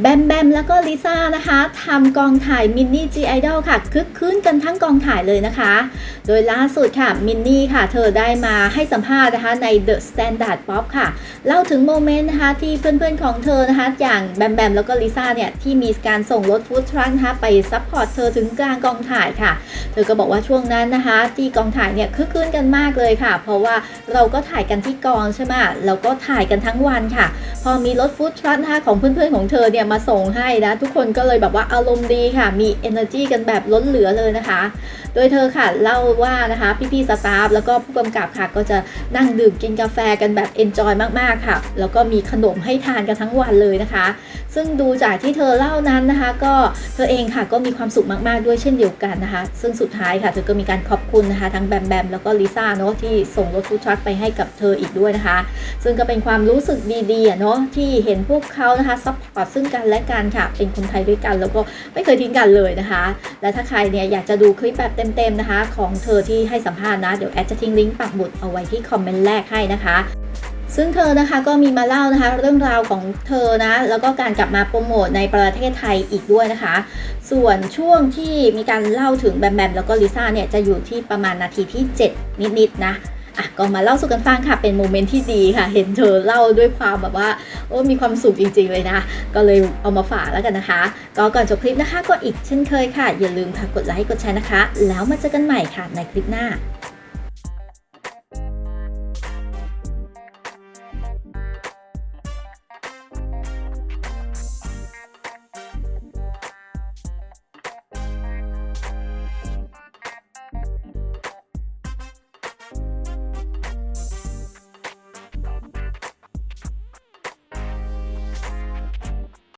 แบมแบมแล้วก็ลิซ่านะคะทำกองถ่ายมินนี่จีไอดอลค่ะคึกคืนกันทั้งกองถ่ายเลยนะคะ โดยล่าสุดค่ะมินนี่ค่ะ เธอได้มาให้สัมภาษณ์นะคะใน The Standard Pop ค่ะเล่าถึงโมเมนต์นะคะที่เพื่อนๆของเธอนะคะ อย่างแบมแบมแล้วก็ลิซ่าเนี่ย ที่มีการส่งรถฟู้ดทรัคนะคะไปซัพพอร์ตเธอถึงกลางกองถ่ายค่ะ เธอก็บอกว่าช่วงนั้นนะคะ ที่กองถ่ายเนี่ยคึกคืนกันมากเลยค่ะ เพราะว่าเราก็ถ่ายกันที่กองใช่ไหมแล้วก็ถ่ายกันทั้งวันค่ะ พอมีรถฟู้ดทรัคนะคะของเพื่อนๆของเธอเนี่ยมาส่งให้นะ ทุกคนก็เลยแบบว่าอารมณ์ดีค่ะ มี energy กันแบบล้นเหลือเลยนะคะ โดยเธอค่ะเล่าว่านะคะพี่ๆสตาฟแล้วก็ผู้กำกับค่ะก็จะนั่งดื่มกินกาแฟกันแบบ enjoy มากๆค่ะ แล้วก็มีขนมให้ทานกันทั้งวันเลยนะคะ ซึ่งดูจากที่เธอเล่านั้นนะคะ ก็เธอเองค่ะก็มีความสุขมากๆด้วยเช่นเดียวกันนะคะ ซึ่งสุดท้ายค่ะเธอก็มีการขอบคุณนะคะ ทั้งแบมแบมแล้วก็ลิซ่าเนาะที่ส่งรถฟู้ดทรัคไปให้กับเธออีกด้วยนะคะ ซึ่งก็เป็นความรู้สึกดีๆเนาะที่เห็นพวกเขานะคะซัพพอร์ตซึ่งกันและกันค่ะเป็นคนไทยด้วยกัน แล้วก็ไม่เคยทิ้งกันเลยนะคะ และถ้าใครเนี่ยอยากจะดูคลิปแบบเต็มๆนะคะ ของเธอที่ให้สัมภาษณ์นะเดี๋ยวแอดจะทิ้งลิงก์ปักหมุดเอาไว้ที่คอมเมนต์แรกให้นะคะ ซึ่งเธอนะคะก็มีมาเล่านะคะเรื่องราวของเธอนะแล้วก็การกลับมาโปรโมทในประเทศไทยอีกด้วยนะคะ ส่วนช่วงที่มีการเล่าถึงแบมแบมแล้วก็ลิซ่าเนี่ยจะอยู่ที่ประมาณนาทีที่ 7 นิดๆนะอะก็มาเล่าสู่กันฟังค่ะ เป็นโมเมนต์ที่ดีค่ะ เห็นเธอเล่าด้วยความแบบว่า โอ้มีความสุขจริงๆเลยนะ ก็เลยเอามาฝากแล้วกันนะคะ ก็ก่อนจบคลิปนะคะ ก็อีกเช่นเคยค่ะ อย่าลืมค่ะกดไลค์กดแชร์นะคะ แล้วมาเจอกันใหม่ค่ะในคลิปหน้า